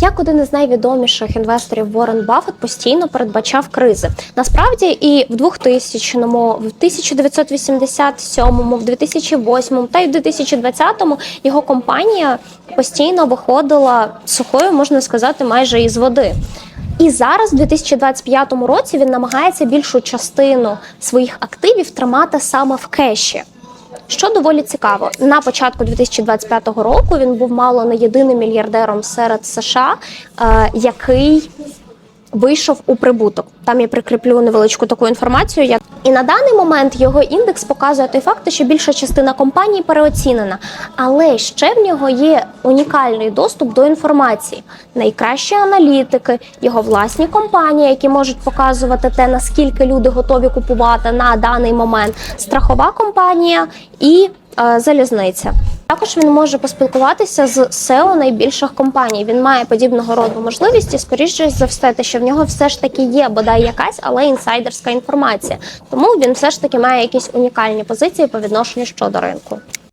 Як один із найвідоміших інвесторів Уоррен Баффет постійно передбачав кризи. Насправді і в 2000-му, в 1987-му, в 2008-му та й в 2020-му його компанія постійно виходила сухою, можна сказати, майже із води. І зараз, в 2025 році, він намагається більшу частину своїх активів тримати саме в кеші. Що доволі цікаво, на початку 2025 року він був мало не єдиним мільярдером серед США, е, який вийшов у прибуток. Там я прикріплю невеличку таку інформацію. Як і на даний момент його індекс показує той факт, що більша частина компаній переоцінена, але ще в нього є унікальний доступ до інформації. Найкращі аналітики, його власні компанії, які можуть показувати те, наскільки люди готові купувати на даний момент, страхова компанія і залізниця. Також він може поспілкуватися з SEO найбільших компаній. Він має подібного роду можливість і скоріше за все, те, що в нього все ж таки є бодай якась, але інсайдерська інформація. Тому він все ж таки має якісь унікальні позиції по відношенню щодо ринку.